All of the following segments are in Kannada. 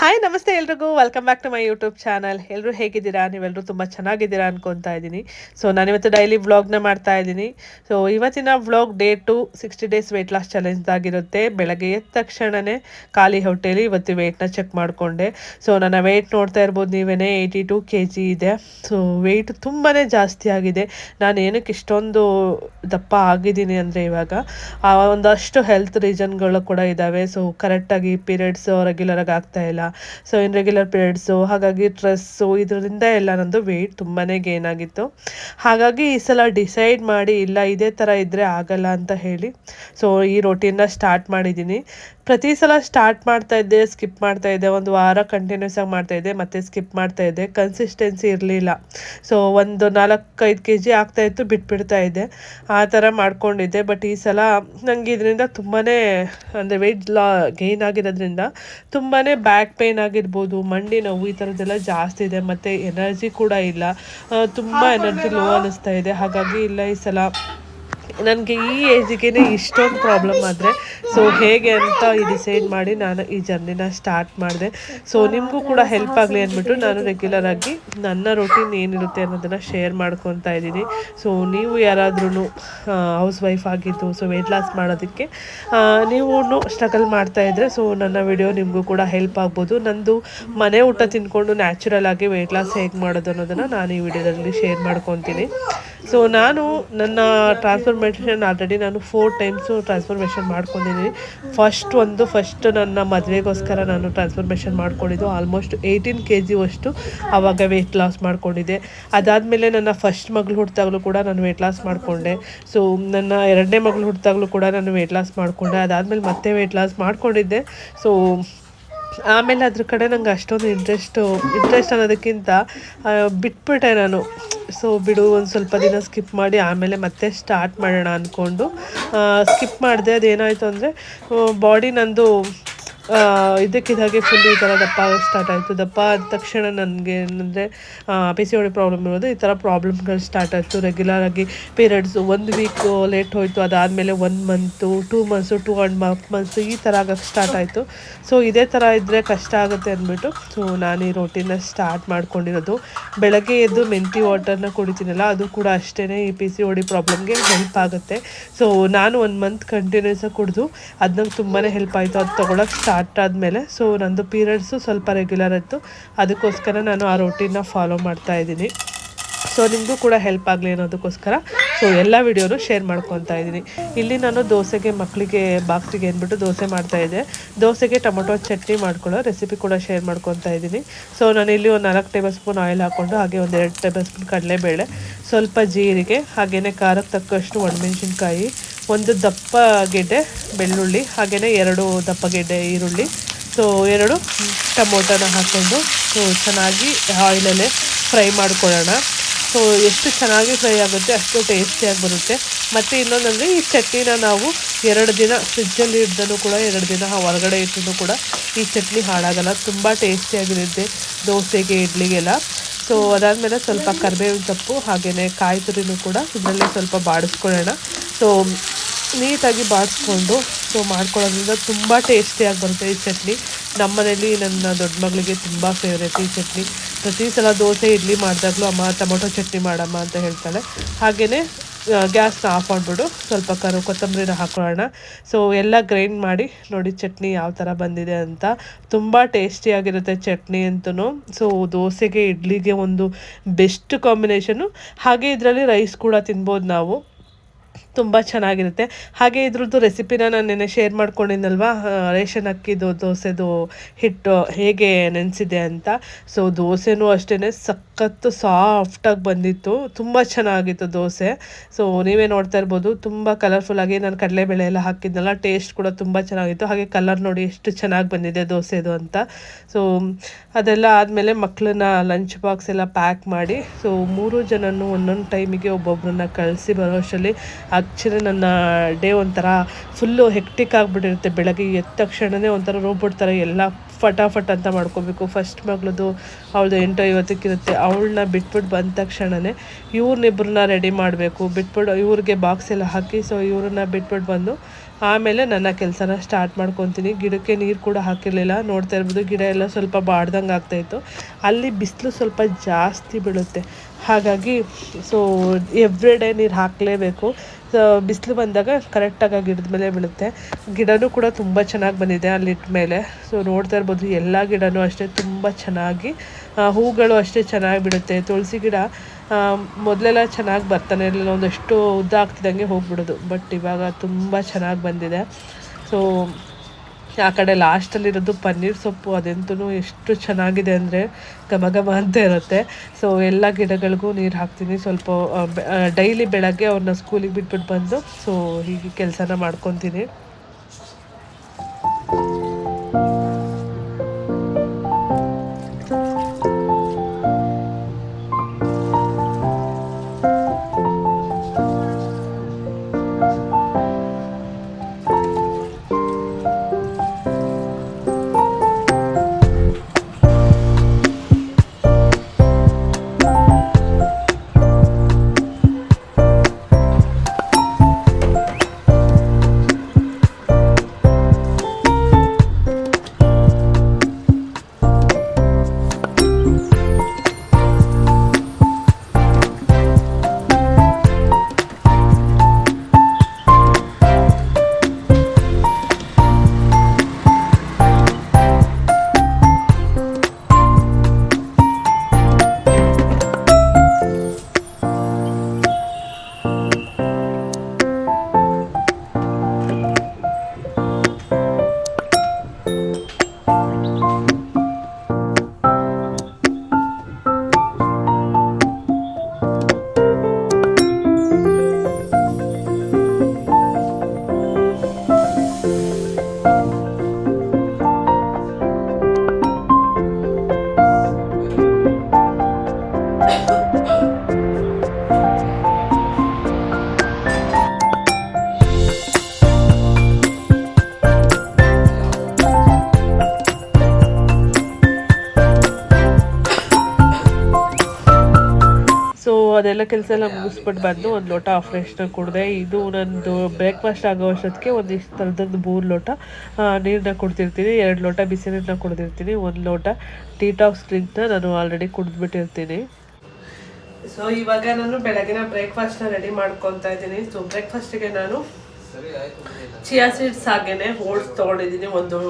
ಹಾಯ್ ನಮಸ್ತೆ ಎಲ್ರಿಗೂ. Welcome back to my YouTube channel ಎಲ್ಲರೂ ಹೇಗಿದ್ದೀರಾ? ನೀವೆಲ್ಲರೂ ತುಂಬ ಚೆನ್ನಾಗಿದ್ದೀರಾ ಅನ್ಕೊತಾ ಇದ್ದೀನಿ. ಸೊ ನಾನಿವತ್ತು ಡೈಲಿ ವ್ಲಾಗ್ನ ಮಾಡ್ತಾ ಇದ್ದೀನಿ. ಸೊ ಇವತ್ತಿನ vlog day two sixty days weight loss ಚಾಲೆಂಜ್ದಾಗಿರುತ್ತೆ ಬೆಳಗ್ಗೆ ಎದ್ದ ತಕ್ಷಣವೇ ಖಾಲಿ ಹೊಟ್ಟೆಲಿ ಇವತ್ತು ವೆಯ್ಟ್ನ ಚೆಕ್ ಮಾಡಿಕೊಂಡೆ. ಸೊ ನನ್ನ ವೆಯ್ಟ್ ನೋಡ್ತಾ ಇರ್ಬೋದು ನೀವೇ ಏಯ್ಟಿ ಟು ಕೆ ಜಿ ಇದೆ. ಸೊ ವೆಯ್ಟ್ ತುಂಬಾ ಜಾಸ್ತಿ ಆಗಿದೆ. ನಾನು ಏನಕ್ಕೆ ಇಷ್ಟೊಂದು ದಪ್ಪ ಆಗಿದ್ದೀನಿ ಅಂದರೆ ಇವಾಗ, ಆ ಒಂದಷ್ಟು ಹೆಲ್ತ್ ರೀಸನ್ಗಳು ಕೂಡ ಇದ್ದಾವೆ ಸೊ ಕರೆಕ್ಟಾಗಿ ಪೀರಿಯಡ್ಸ್ ರೆಗ್ಯುಲರಾಗಿ ಆಗ್ತಾ ಇಲ್ಲ ಇನ್ ರೆಗ್ಯುಲರ್ ಪೀರಿಯಡ್ಸು ಹಾಗಾಗಿ ಸ್ಟ್ರೆಸ್ಸು ಇದರಿಂದ ಎಲ್ಲ ನಂದು ವೆಯ್ಟ್ ತುಂಬಾ ಗೇನ್ ಆಗಿತ್ತು. ಹಾಗಾಗಿ ಈ ಸಲ ಡಿಸೈಡ್ ಮಾಡಿ, ಇಲ್ಲ, ಇದೇ ಥರ ಇದ್ದರೆ ಆಗಲ್ಲ ಅಂತ ಹೇಳಿ. ಸೊ ಈ ರೊಟೀನ್ನ ಸ್ಟಾರ್ಟ್ ಮಾಡಿದ್ದೀನಿ. ಪ್ರತಿ ಸಲ ಸ್ಟಾರ್ಟ್ ಮಾಡ್ತಾ ಇದ್ದೆ ಸ್ಕಿಪ್ ಮಾಡ್ತಾ ಇದ್ದೆ ಒಂದು ವಾರ ಕಂಟಿನ್ಯೂಸ್ ಆಗಿ ಮಾಡ್ತಾ ಇದ್ದೆ ಮತ್ತೆ ಸ್ಕಿಪ್ ಮಾಡ್ತಾ ಇದ್ದೆ ಕನ್ಸಿಸ್ಟೆನ್ಸಿ ಇರಲಿಲ್ಲ. ಸೊ ಒಂದು ನಾಲ್ಕೈದು ಕೆ ಜಿ ಆಗ್ತಾಯಿತ್ತು ಬಿಟ್ಬಿಡ್ತಾ ಇದ್ದೆ. ಆ ಥರ ಮಾಡ್ಕೊಂಡಿದ್ದೆ ಬಟ್ ಈ ಸಲ ನನಗೆ ಇದರಿಂದ ತುಂಬಾ ಅಂದರೆ ವೆಯ್ಟ್ ಲಾ ಗೇನ್ ಆಗಿರೋದ್ರಿಂದ ತುಂಬಾ ಬ್ಯಾಕ್ ಪೇನ್ ಆಗಿರ್ಬೋದು ಮಂಡಿ ನೋವು ಈ ಥರದ್ದೆಲ್ಲ ಜಾಸ್ತಿ ಇದೆ ಮತ್ತು ಎನರ್ಜಿ ಕೂಡ ಇಲ್ಲ. ತುಂಬ ಎನರ್ಜಿ ಲೋ ಅನ್ನಿಸ್ತಾ ಇದೆ. ಹಾಗಾಗಿ ಇಲ್ಲ ಈ ಸಲ. ನನಗೆ ಈ ಏಜ್ಗೆ ಇಷ್ಟೊಂದು ಪ್ರಾಬ್ಲಮ್ ಆದರೆ ಸೊ ಹೇಗೆ ಅಂತ ಈ ಡಿಸೈಡ್ ಮಾಡಿ ನಾನು ಈ ಜರ್ನಿನ ಸ್ಟಾರ್ಟ್ ಮಾಡಿದೆ. ಸೊ ನಿಮಗೂ ಕೂಡ ಹೆಲ್ಪ್ ಆಗಲಿ ಅಂದ್ಬಿಟ್ಟು ನಾನು ರೆಗ್ಯುಲರ್ ಆಗಿ ನನ್ನ ರೊಟೀನ್ ಏನಿರುತ್ತೆ ಅನ್ನೋದನ್ನು ಶೇರ್ ಮಾಡ್ಕೊತಾ ಇದ್ದೀನಿ. ಸೊ ನೀವು ಯಾರಾದ್ರೂ ಹೌಸ್ ವೈಫ್ ಆಗಿದ್ದು ಸೊ ವೆಯ್ಟ್ ಲಾಸ್ ಮಾಡೋದಕ್ಕೆ ನೀವು ಸ್ಟ್ರಗಲ್ ಮಾಡ್ತಾ ಇದ್ದರೆ ಸೊ ನನ್ನ ವಿಡಿಯೋ ನಿಮಗೂ ಕೂಡ ಹೆಲ್ಪ್ ಆಗ್ಬೋದು. ನಂದು ಮನೆ ಊಟ ತಿಂದ್ಕೊಂಡು ನ್ಯಾಚುರಲ್ ಆಗಿ ವೆಯ್ಟ್ ಲಾಸ್ ಹೇಗೆ ಮಾಡೋದು ಅನ್ನೋದನ್ನು ನಾನು ಈ ವಿಡಿಯೋದಲ್ಲಿ ಶೇರ್ ಮಾಡ್ಕೊತೀನಿ. ಸೊ ನಾನು ನನ್ನ ಟ್ರಾನ್ಸ್ಫಾರ್ಮೇಷನ್ ಆಲ್ರೆಡಿ ನಾನು ಫೋರ್ ಟೈಮ್ಸು ಟ್ರಾನ್ಸ್ಫರ್ಮೇಷನ್ ಮಾಡ್ಕೊಂಡಿದ್ದೀನಿ. ಫಸ್ಟ್ ಒಂದು ಫಸ್ಟ್ ನನ್ನ ಮದುವೆಗೋಸ್ಕರ ನಾನು ಟ್ರಾನ್ಸ್ಫರ್ಮೇಷನ್ ಮಾಡ್ಕೊಂಡಿದ್ದು. ಆಲ್ಮೋಸ್ಟ್ ಏಯ್ಟೀನ್ ಕೆ ಜಿ ಅಷ್ಟು ಆವಾಗ ವೆಯ್ಟ್ ಲಾಸ್ ಮಾಡಿಕೊಂಡಿದ್ದೆ. ಅದಾದಮೇಲೆ ನನ್ನ ಫಸ್ಟ್ ಮಗಳು ಹುಟ್ಟಿದಾಗಲೂ ಕೂಡ ನಾನು ವೆಯ್ಟ್ ಲಾಸ್ ಮಾಡಿಕೊಂಡೆ. ಸೊ ನನ್ನ ಎರಡನೇ ಮಗಳು ಹುಟ್ಟಿದಾಗಲೂ ಕೂಡ ನಾನು ವೆಯ್ಟ್ ಲಾಸ್ ಮಾಡಿಕೊಂಡೆ. ಅದಾದಮೇಲೆ ಮತ್ತೆ ವೆಯ್ಟ್ ಲಾಸ್ ಮಾಡಿಕೊಂಡಿದ್ದೆ. ಸೊ ಆಮೇಲೆ ಅದ್ರ ಕಡೆ ನಂಗೆ ಅಷ್ಟೊಂದು ಇಂಟ್ರೆಸ್ಟು ಇಂಟ್ರೆಸ್ಟ್ ಅನ್ನೋದಕ್ಕಿಂತ ಬಿಟ್ಬಿಟ್ಟೆ ನಾನು. ಸೊ ಬಿಡು, ಒಂದು ಸ್ವಲ್ಪ ದಿನ ಸ್ಕಿಪ್ ಮಾಡಿ ಆಮೇಲೆ ಮತ್ತೆ ಸ್ಟಾರ್ಟ್ ಮಾಡೋಣ ಅಂದ್ಕೊಂಡು ಸ್ಕಿಪ್ ಮಾಡಿದೆ. ಅದೇನಾಯಿತು ಅಂದರೆ ಬಾಡಿ ನಂದು ಇದಕ್ಕಿದ್ದಾಗೆ ಫುಲ್ ಈ ಥರ ದಪ್ಪ ಸ್ಟಾರ್ಟ್ ಆಯಿತು. ದಪ್ಪ ಆದ ತಕ್ಷಣ ನನಗೆ ಏನಂದರೆ ಪಿ ಸಿ ಒಡಿ ಪ್ರಾಬ್ಲಮ್ ಇರೋದು ಈ ಥರ ಪ್ರಾಬ್ಲಮ್ಗಳು ಸ್ಟಾರ್ಟ್ ಆಯಿತು. ರೆಗ್ಯುಲರ್ ಆಗಿ ಪೀರಿಯಡ್ಸು ಒಂದು ವೀಕು ಲೇಟ್ ಹೋಯಿತು, ಅದಾದಮೇಲೆ one month two months two and half months ಈ ಥರ ಆಗಕ್ಕೆ ಸ್ಟಾರ್ಟ್ ಆಯಿತು. ಸೊ ಇದೇ ಥರ ಇದ್ದರೆ ಕಷ್ಟ ಆಗುತ್ತೆ ಅಂದ್ಬಿಟ್ಟು ಸೊ ನಾನು ಈ ರೋಟಿನ ಸ್ಟಾರ್ಟ್ ಮಾಡ್ಕೊಂಡಿರೋದು. ಬೆಳಗ್ಗೆ ಎದ್ದು ಮೆಂತಿ ವಾಟರ್ನ ಕುಡಿತೀನಲ್ಲ, ಅದು ಕೂಡ ಅಷ್ಟೇ ಈ ಪಿ ಸಿ ಒಡಿ ಪ್ರಾಬ್ಲಮ್ಗೆ ಹೆಲ್ಪ್ ಆಗುತ್ತೆ. ಸೊ ನಾನು ಒಂದು ಮಂತ್ ಕಂಟಿನ್ಯೂಸಾಗಿ ಕುಡಿದು ಅದು ನಂಗೆ ತುಂಬಾ ಹೆಲ್ಪ್ ಆಯಿತು. ಅದು ತೊಗೊಳಕ್ಕೆ ಸ್ಟಾರ್ಟ್ ಸ್ಟಾರ್ಟ್ ಆದಮೇಲೆ ಸೊ ನಂದು ಪೀರಿಯಡ್ಸು ಸ್ವಲ್ಪ ರೆಗ್ಯುಲರ್ ಇತ್ತು. ಅದಕ್ಕೋಸ್ಕರ ನಾನು ಆ ರೊಟೀನ ಫಾಲೋ ಮಾಡ್ತಾ ಇದ್ದೀನಿ. ಸೊ ನಿಮಗೂ ಕೂಡ ಹೆಲ್ಪ್ ಆಗಲಿ ಅನ್ನೋದಕ್ಕೋಸ್ಕರ ಸೊ ಎಲ್ಲ ವಿಡಿಯೋನು ಶೇರ್ ಮಾಡ್ಕೊತಾ ಇದ್ದೀನಿ. ಇಲ್ಲಿ ನಾನು ದೋಸೆಗೆ ಮಕ್ಕಳಿಗೆ ಬಾಕ್ಸಿಗೆ ಅಂದ್ಬಿಟ್ಟು ದೋಸೆ ಮಾಡ್ತಾ ಇದ್ದೆ. ದೋಸೆಗೆ ಟೊಮೊಟೊ ಚಟ್ನಿ ಮಾಡ್ಕೊಳ್ಳೋ ರೆಸಿಪಿ ಕೂಡ ಶೇರ್ ಮಾಡ್ಕೊತಾ ಇದ್ದೀನಿ. ಸೊ ನಾನು ಇಲ್ಲಿ ಒಂದು ನಾಲ್ಕು ಟೇಬಲ್ ಸ್ಪೂನ್ ಆಯಿಲ್ ಹಾಕ್ಕೊಂಡು ಹಾಗೆ ಒಂದು ಎರಡು ಟೇಬಲ್ ಸ್ಪೂನ್ ಕಡಲೆಬೇಳೆ, ಸ್ವಲ್ಪ ಜೀರಿಗೆ ಹಾಗೆಯೇ ಖಾರಕ್ಕೆ ತಕ್ಕಷ್ಟು ಒಣಮೆಣ್ಸಿನ್ಕಾಯಿ ಒಂದು ದಪ್ಪ ಗೆಡ್ಡೆ, ಬೆಳ್ಳುಳ್ಳಿ ಹಾಗೆಯೇ ಎರಡು ದಪ್ಪ ಗೆಡ್ಡೆ ಈರುಳ್ಳಿ. ಸೊ ಎರಡು ಟೊಮೊಟೊನ ಹಾಕ್ಕೊಂಡು ಸೊ ಚೆನ್ನಾಗಿ ಆಯಿಲಲ್ಲೇ ಫ್ರೈ ಮಾಡ್ಕೊಳ್ಳೋಣ. ಸೊ ಎಷ್ಟು ಚೆನ್ನಾಗಿ ಫ್ರೈ ಆಗುತ್ತೆ, ಅಷ್ಟು ಟೇಸ್ಟಿಯಾಗಿ ಬರುತ್ತೆ. ಮತ್ತು ಇನ್ನೊಂದಂದರೆ, ಈ ಚಟ್ನಿನ ನಾವು ಎರಡು ದಿನ ಫ್ರಿಜ್ಜಲ್ಲಿ ಇಡ್ದೂ ಕೂಡ, ಎರಡು ದಿನ ಹೊರಗಡೆ ಇಟ್ಟು ಕೂಡ, ಈ ಚಟ್ನಿ ಹಾಳಾಗಲ್ಲ. ತುಂಬ ಟೇಸ್ಟಿಯಾಗಿರುತ್ತೆ, ದೋಸೆಗೆ, ಇಡ್ಲಿಗೆಲ್ಲ. ಸೊ ಅದಾದಮೇಲೆ ಸ್ವಲ್ಪ ಕರಿಬೇವಿನ ಸೊಪ್ಪು ಹಾಗೆಯೇ ಕಾಯಿ ತುರಿನೂ ಕೂಡ ಇದರಲ್ಲೇ ಸ್ವಲ್ಪ ಬಾಡಿಸ್ಕೊಳ್ಳೋಣ. ಸೊ ನೀಟಾಗಿ ಬಾಡಿಸ್ಕೊಂಡು ಸೊ ಮಾಡ್ಕೊಳ್ಳೋದ್ರಿಂದ ತುಂಬ ಟೇಸ್ಟಿಯಾಗಿ ಬರುತ್ತೆ ಈ ಚಟ್ನಿ. ನಮ್ಮ ಮನೇಲಿ ನನ್ನ ದೊಡ್ಡ ಮಗಳಿಗೆ ತುಂಬ ಫೇವ್ರೇಟ್ ಈ ಚಟ್ನಿ. ಪ್ರತಿ ಸಲ ದೋಸೆ, ಇಡ್ಲಿ ಮಾಡಿದಾಗಲೂ ಅಮ್ಮ ಟೊಮೊಟೊ ಚಟ್ನಿ ಮಾಡಮ್ಮ ಅಂತ ಹೇಳ್ತಾಳೆ. ಹಾಗೆಯೇ ಗ್ಯಾಸ್ನ ಆಫ್ ಮಾಡಿಬಿಡು. ಸ್ವಲ್ಪ ಕರು ಕೊತ್ತಂಬರಿನ ಹಾಕೊಳ್ಳೋಣ ಸೊ ಎಲ್ಲ ಗ್ರೈಂಡ್ ಮಾಡಿ, ನೋಡಿ ಚಟ್ನಿ ಯಾವ ಥರ ಬಂದಿದೆ ಅಂತ. ತುಂಬ ಟೇಸ್ಟಿಯಾಗಿರುತ್ತೆ ಚಟ್ನಿ ಅಂತೂ ಸೊ ದೋಸೆಗೆ, ಇಡ್ಲಿಗೆ ಒಂದು ಬೆಸ್ಟ್ ಕಾಂಬಿನೇಷನು ಹಾಗೆ ಇದರಲ್ಲಿ ರೈಸ್ ಕೂಡ ತಿನ್ಬೋದು ನಾವು. ತುಂಬ ಚೆನ್ನಾಗಿರುತ್ತೆ. ಹಾಗೆ ಇದ್ರದ್ದು ರೆಸಿಪಿನ ನಾನು ನೆನೆ ಶೇರ್ ಮಾಡ್ಕೊಂಡಿದ್ದಲ್ವಾ ರೇಷನ್ ಅಕ್ಕಿದು ದೋಸೆದು ಹಿಟ್ಟು ಹೇಗೆ ನೆನೆಸಿದೆ ಅಂತ. ಸೊ ದೋಸೆನೂ ಅಷ್ಟೇ ಸಖತ್ತು ಸಾಫ್ಟಾಗಿ ಬಂದಿತ್ತು. ತುಂಬ ಚೆನ್ನಾಗಿತ್ತು ದೋಸೆ. ಸೊ ನೀವೇ ನೋಡ್ತಾ ಇರ್ಬೋದು, ತುಂಬ ಕಲರ್ಫುಲ್ಲಾಗಿ ನಾನು ಕಡಲೆಬೇಳೆ ಎಲ್ಲ ಹಾಕಿದ್ನಲ್ಲ ಟೇಸ್ಟ್ ಕೂಡ ತುಂಬ ಚೆನ್ನಾಗಿತ್ತು. ಹಾಗೆ ಕಲರ್ ನೋಡಿ ಎಷ್ಟು ಚೆನ್ನಾಗಿ ಬಂದಿದೆ ದೋಸೆದು ಅಂತ. ಸೊ ಅದೆಲ್ಲ ಆದಮೇಲೆ ಮಕ್ಕಳನ್ನ ಲಂಚ್ ಬಾಕ್ಸ್ ಎಲ್ಲ ಪ್ಯಾಕ್ ಮಾಡಿ ಸೊ ಮೂರು ಜನನು ಒಂದೊಂದು ಟೈಮಿಗೆ ಒಬ್ಬೊಬ್ಬರನ್ನ ಕಳಿಸಿ ಬರೋ ಅಷ್ಟರಲ್ಲಿ ಆ್ಯಕ್ಚುಲಿ ನನ್ನ ಡೇ ಒಂಥರ ಫುಲ್ಲು ಹೆಕ್ಟಿಕ್ ಆಗಿಬಿಟ್ಟಿರುತ್ತೆ. ಬೆಳಗ್ಗೆ ಎದ್ದ ತಕ್ಷಣವೇ ಒಂಥರ ರೋಬೋಟ್ ಥರ ಎಲ್ಲ ಫಟಾಫಟ್ ಅಂತ ಮಾಡ್ಕೋಬೇಕು. ಫಸ್ಟ್ ಮಗಳದು ಅವಳದು ಎಂಟು ಐವತ್ತಕ್ಕಿರುತ್ತೆ. ಅವಳನ್ನ ಬಿಟ್ಬಿಟ್ಟು ಬಂದ ತಕ್ಷಣವೇ ಇವ್ರನ್ನಿಬ್ರನ್ನ ರೆಡಿ ಮಾಡಬೇಕು. ಬಿಟ್ಬಿಟ್ಟು ಇವ್ರಿಗೆ ಬಾಕ್ಸ್ ಎಲ್ಲ ಹಾಕಿ ಸೊ ಇವ್ರನ್ನ ಬಿಟ್ಬಿಟ್ಟು ಬಂದು ಆಮೇಲೆ ನನ್ನ ಕೆಲಸನ ಸ್ಟಾರ್ಟ್ ಮಾಡ್ಕೊತೀನಿ. ಗಿಡಕ್ಕೆ ನೀರು ಕೂಡ ಹಾಕಿರಲಿಲ್ಲ. ನೋಡ್ತಾ ಇರ್ಬೋದು, ಗಿಡ ಎಲ್ಲ ಸ್ವಲ್ಪ ಬಾಡ್ದಂಗೆ ಆಗ್ತಾಯಿತ್ತು ಅಲ್ಲಿ ಬಿಸಿಲು ಸ್ವಲ್ಪ ಜಾಸ್ತಿ ಬೀಳುತ್ತೆ. ಹಾಗಾಗಿ ಸೊ ಎವ್ರಿ ಡೇ ನೀರು ಹಾಕಲೇಬೇಕು. ಬಿಸಿಲು ಬಂದಾಗ ಕರೆಕ್ಟಾಗಿ ಗಿಡದ ಮೇಲೆ ಬೀಳುತ್ತೆ. ಗಿಡನೂ ಕೂಡ ತುಂಬ ಚೆನ್ನಾಗಿ ಬಂದಿದೆ ಅಲ್ಲಿಟ್ಟ ಮೇಲೆ. ಸೊ ನೋಡ್ತಾ ಇರ್ಬೋದು, ಎಲ್ಲ ಗಿಡನೂ ಅಷ್ಟೇ ತುಂಬ ಚೆನ್ನಾಗಿ ಹೂಗಳು ಅಷ್ಟೇ ಚೆನ್ನಾಗಿ ಬಿಡುತ್ತೆ. ತುಳಸಿ ಗಿಡ ಮೊದಲೆಲ್ಲ ಚೆನ್ನಾಗಿ ಬರ್ತಾನೆ ಇರಲಿಲ್ಲ. ಒಂದಷ್ಟು ಉದ್ದ ಆಗ್ತಿದ್ದಂಗೆ ಹೋಗ್ಬಿಡೋದು. ಬಟ್ ಇವಾಗ ತುಂಬ ಚೆನ್ನಾಗಿ ಬಂದಿದೆ. ಸೊ ಆ ಕಡೆ ಲಾಸ್ಟಲ್ಲಿರೋದು ಪನ್ನೀರ್ ಸೊಪ್ಪು ಅದೆಂತೂ ಎಷ್ಟು ಚೆನ್ನಾಗಿದೆ ಅಂದರೆ ಘಮ ಘಮ ಅಂತ ಇರುತ್ತೆ. ಸೊ ಎಲ್ಲ ಗಿಡಗಳಿಗೂ ನೀರು ಹಾಕ್ತೀನಿ. ಸ್ವಲ್ಪ ಡೈಲಿ ಬೆಳಗ್ಗೆ ಅವ್ರನ್ನ ಸ್ಕೂಲಿಗೆ ಬಿಟ್ಬಿಟ್ಟು ಬಂದು ಸೊ ಹೀಗೆ ಕೆಲಸನ ಮಾಡ್ಕೊತೀನಿ. ಅದೆಲ್ಲ ಕೆಲಸ ಎಲ್ಲ ಮುಗಿಸ್ಬಿಟ್ಟು ಬಂದು ಒಂದು ಲೋಟ ಫ್ರೆಶ್ನ ಕುಡಿದೆ. ಇದು ನಂದು ಬ್ರೇಕ್ಫಾಸ್ಟ್ ಆಗೋ ಅಷ್ಟೊತ್ತಿಗೆ ಒಂದಿಷ್ಟು ಥರದೊಂದು ಮೂರು ಲೋಟ ನೀರನ್ನ ಕುಡ್ತಿರ್ತೀನಿ ಎರಡು ಲೋಟ ಬಿಸಿ ನೀರನ್ನ ಕುಡ್ದಿರ್ತೀನಿ. ಒಂದು ಲೋಟ ಟೀ ಟಾಕ್ಸ್ ಡ್ರಿಂಕ್ನ ನಾನು ಆಲ್ರೆಡಿ ಕುಡಿದ್ಬಿಟ್ಟಿರ್ತೀನಿ. ಸೊ ಇವಾಗ ನಾನು ಬೆಳಗಿನ ಬ್ರೇಕ್ಫಾಸ್ಟ್ನ ರೆಡಿ ಮಾಡ್ಕೊತಾ ಇದ್ದೀನಿ. ಸೊ ಬ್ರೇಕ್ಫಾಸ್ಟಿಗೆ ನಾನು ಚಿಯಾ ಸೀಡ್ಸ್ ಹಾಗೇನೆ ಓಟ್ಸ್ ತೊಗೊಂಡಿದ್ದೀನಿ. ಒಂದು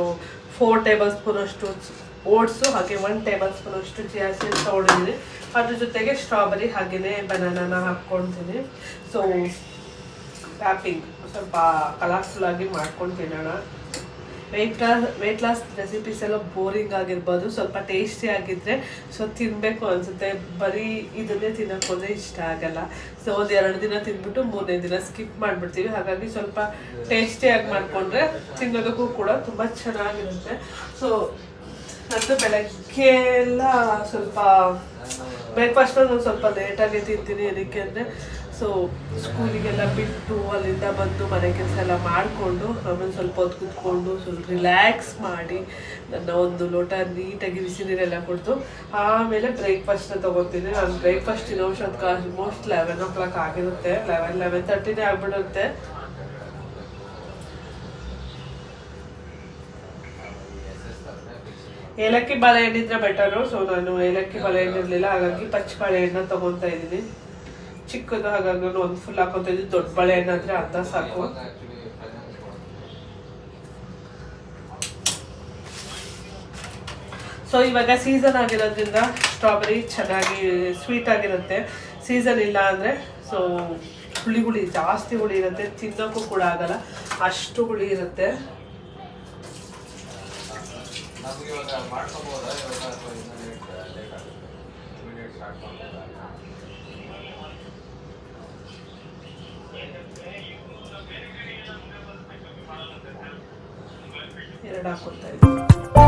ಫೋರ್ ಟೇಬಲ್ ಸ್ಪೂನ್ ಅಷ್ಟು ಓಟ್ಸು, ಹಾಗೆ ಒನ್ ಟೇಬಲ್ ಸ್ಪೂನ್ ಅಷ್ಟು ಚಿಯಾ ತೊಗೊಂಡಿದ್ದೀನಿ ಅದ್ರ ಜೊತೆಗೆ ಸ್ಟ್ರಾಬೆರಿ ಹಾಗೆಯೇ ಬನಾನಾನ ಹಾಕ್ಕೊಳ್ತೀನಿ ಸೊ ಪ್ಯಾಪಿಂಗ್ ಸ್ವಲ್ಪ ಕಲರ್ಫುಲ್ ಆಗಿ ಮಾಡ್ಕೊಂಡು ತಿನ್ನೋಣ. Weight loss weight loss recipes ಎಲ್ಲ ಬೋರಿಂಗ್ ಆಗಿರ್ಬೋದು, ಸ್ವಲ್ಪ ಟೇಸ್ಟಿ ಆಗಿದ್ದರೆ ಸೊ ತಿನ್ನಬೇಕು ಅನಿಸುತ್ತೆ. ಬರೀ ಇದನ್ನೇ ತಿನ್ನೋಕೆ ಹೋದರೆ ಇಷ್ಟ ಆಗಲ್ಲ. ಸೊ ಒಂದು ಎರಡು ದಿನ ತಿಂದ್ಬಿಟ್ಟು ಮೂರನೇ ದಿನ ಸ್ಕಿಪ್ ಮಾಡಿಬಿಡ್ತೀವಿ. ಹಾಗಾಗಿ ಸ್ವಲ್ಪ ಟೇಸ್ಟಿಯಾಗಿ ಮಾಡಿಕೊಂಡ್ರೆ ತಿನ್ನೋದಕ್ಕೂ ಕೂಡ ತುಂಬ ಚೆನ್ನಾಗಿರುತ್ತೆ. ಸೊ ಅದು ಬೆಳಗ್ಗೆ ಎಲ್ಲ ಸ್ವಲ್ಪ ಬ್ರೇಕ್ಫಾಸ್ಟ್ ಒಂದು ಸ್ವಲ್ಪ ಲೇಟಾಗಿ ತಿಂತೀನಿ ಎದಕ್ಕೆ ಅಂದರೆ ಸೊ ಸ್ಕೂಲಿಗೆಲ್ಲ ಬಿಟ್ಟು ಅಲ್ಲಿಂದ ಬಂದು ಮನೆ ಕೆಲಸ ಎಲ್ಲ ಮಾಡಿಕೊಂಡು, ಆಮೇಲೆ ಸ್ವಲ್ಪ ಹೊತ್ತು ಕೂತ್ಕೊಂಡು ಸ್ವಲ್ಪ ರಿಲ್ಯಾಕ್ಸ್ ಮಾಡಿ ನನ್ನ ಒಂದು ಲೋಟ ನೀಟಾಗಿ ಬಿಸಿ ನೀರೆಲ್ಲ ಕೊಡ್ತು ಆಮೇಲೆ ಬ್ರೇಕ್ಫಾಸ್ಟ್ನ ತೊಗೊತೀನಿ ನಾನು ಬ್ರೇಕ್ಫಾಸ್ಟ್ ತಿನ್ನೋ ಅಷ್ಟೊತ್ತಿಗೆ ಆಲ್ಮೋಸ್ಟ್ ಲೆವೆನ್ ಓ ಕ್ಲಾಕ್ ಆಗಿರುತ್ತೆ. ಲೆವೆನ್ ಲೆವೆನ್ ತರ್ಟಿನೇ ಆಗ್ಬಿಡುತ್ತೆ. ಏಲಕ್ಕಿ ಬಾಳೆಹಣ್ಣು ಇದ್ರೆ ಬೆಟರು ಸೊ ನಾನು ಏಲಕ್ಕಿ ಬಾಳೆಹಣ್ಣು ಇರಲಿಲ್ಲ ಹಾಗಾಗಿ ಪಚ್ಚ ಬಾಳೆಹಣ್ಣ ತಗೊತಾ ಇದ್ದೀನಿ. ಚಿಕ್ಕದು, ಹಾಗಾಗಿ ಒಂದು ಫುಲ್ ಹಾಕೋತಾ ಇದ್ದೀನಿ. ದೊಡ್ಡ ಬಾಳೆಹಣ್ಣು ಅಂದ್ರೆ ಅರ್ಧ ಸಾಕು. ಸೊ ಇವಾಗ ಸೀಸನ್ ಆಗಿರೋದ್ರಿಂದ ಸ್ಟ್ರಾಬೆರಿ ಚೆನ್ನಾಗಿ ಸ್ವೀಟ್ ಆಗಿರುತ್ತೆ. ಸೀಸನ್ ಇಲ್ಲ ಅಂದರೆ ಸೊ ಹುಳಿ ಹುಳಿ, ಜಾಸ್ತಿ ಹುಳಿ ಇರುತ್ತೆ. ತಿನ್ನೋಕ್ಕೂ ಕೂಡ ಆಗಲ್ಲ. ಅಷ್ಟು ಹುಳಿ ಇರುತ್ತೆ. ನಮ್ಗೆ ಇವಾಗ ಮಾಡ್ಕೊಬೋದಾ ಇವಾಗ ಇನ್ನೂ ಲೇಟ್ ಲೇಟ್ ಆಗುತ್ತೆ ಇಮಿಡಿಯೇಟ್ ಸ್ಟಾರ್ಟ್ ಎರಡು ಇದ್ದೀನಿ.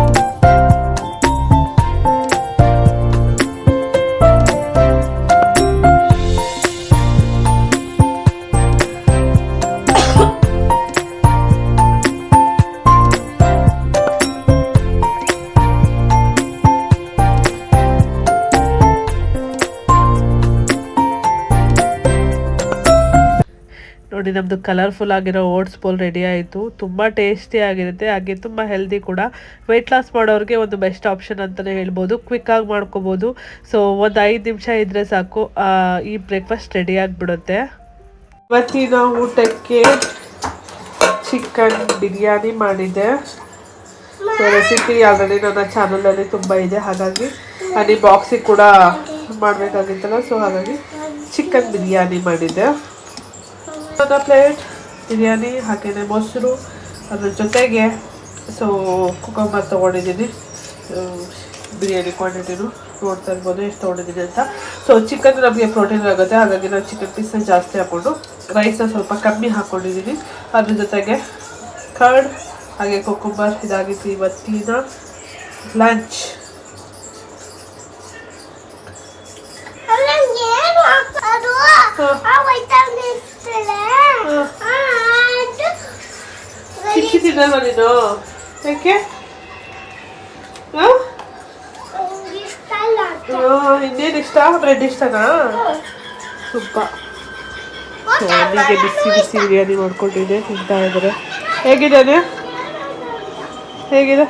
ನೋಡಿ ನಮ್ಮದು ಕಲರ್ಫುಲ್ ಆಗಿರೋ ಓಟ್ಸ್ ಬೋಲ್ ರೆಡಿ ಆಯಿತು. ತುಂಬ ಟೇಸ್ಟಿ ಆಗಿರುತ್ತೆ. ಹಾಗೆ ತುಂಬ ಹೆಲ್ದಿ ಕೂಡ. ವೆಯ್ಟ್ ಲಾಸ್ ಮಾಡೋರಿಗೆ ಒಂದು ಬೆಸ್ಟ್ ಆಪ್ಷನ್ ಅಂತಲೇ ಹೇಳ್ಬೋದು. ಕ್ವಿಕ್ಕಾಗಿ ಮಾಡ್ಕೋಬೋದು. ಸೊ ಒಂದು ಐದು ನಿಮಿಷ ಇದ್ದರೆ ಸಾಕು. ಈ ಬ್ರೇಕ್ಫಾಸ್ಟ್ ರೆಡಿ ಆಗಿಬಿಡುತ್ತೆ. ಇವತ್ತಿನ ಊಟಕ್ಕೆ ಚಿಕನ್ ಬಿರಿಯಾನಿ ಮಾಡಿದೆ ಸೊ ರೆಸಿಪಿ ಆಲ್ರೆಡಿ ನನ್ನ ಚಾನಲಲ್ಲಿ ತುಂಬ ಇದೆ. ಹಾಗಾಗಿ ಅಲ್ಲಿ ಬಾಕ್ಸಿಗೆ ಕೂಡ ಮಾಡಬೇಕಾಗಿತ್ತಲ್ಲ. ಸೊ ಹಾಗಾಗಿ ಚಿಕನ್ ಬಿರಿಯಾನಿ ಮಾಡಿದ್ದೆ. ಪ್ಲೇಟ್ ಬಿರಿಯಾನಿ ಹಾಗೆಯೇ ಮೊಸರು ಅದ್ರ ಜೊತೆಗೆ ಸೊ ಕುಕಂಬರ್ ತೊಗೊಂಡಿದ್ದೀನಿ. ಬಿರಿಯಾನಿ ಕ್ವಾಂಟಿಟಿನು ನೋಡ್ತಾ ಇರ್ಬೋದು ಎಷ್ಟು ತೊಗೊಂಡಿದ್ದೀನಿ ಅಂತ. ಸೊ ಚಿಕನ್ ನಮಗೆ ಪ್ರೋಟೀನ್ ಆಗುತ್ತೆ ಹಾಗಾಗಿ ನಾನು ಚಿಕನ್ ಪೀಸ್ನ ಜಾಸ್ತಿ ಹಾಕ್ಕೊಂಡು ರೈಸ್ನ ಸ್ವಲ್ಪ ಕಮ್ಮಿ ಹಾಕ್ಕೊಂಡಿದ್ದೀನಿ ಅದ್ರ ಜೊತೆಗೆ ಕರ್ಡ್ ಹಾಗೆ ಕುಕುಂಬರ್ ಇದಾಗಿತ್ತು ಇವತ್ತಿನ ಲಂಚ್ ಏನು ಚಿಕ್ಕಿದ್ದೀನಲ್ವ ನೀನು ಯಾಕೆ. ಇನ್ನೇನು ಇಷ್ಟ? ಬ್ರೆಡ್ ಇಷ್ಟನಾ? ತುಪ್ಪ ಸೊ ಬಿಸಿ ಬಿಸಿ ಬಿರಿಯಾನಿ ಮಾಡ್ಕೊಂಡಿದ್ದೆ ತಿಂತಾ ಇದ್ದಾರೆ. ಹೇಗಿದ್ದಾನೆ ಹೇಗಿದೆ?